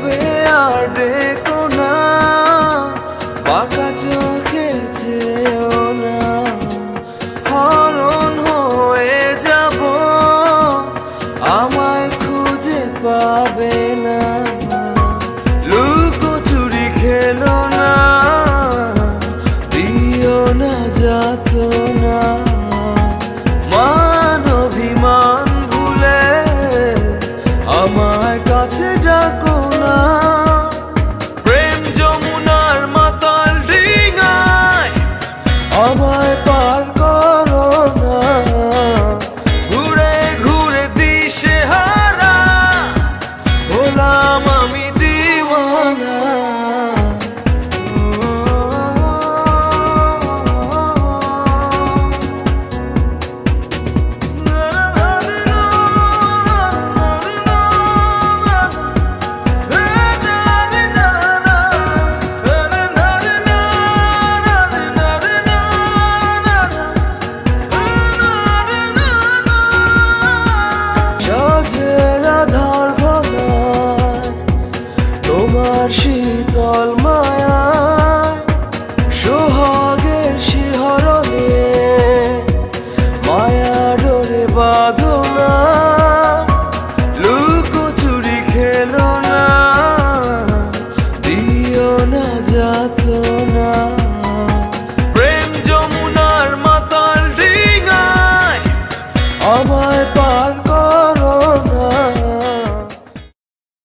it অভয় শীতল মায়া সোহাগের শিহরণে, মায়া ডোরে বাঁধনা, লুকো চুরি খেলো না, দিও না যাত না প্রেম যমুনার মাতাল ডিঙায়, আমার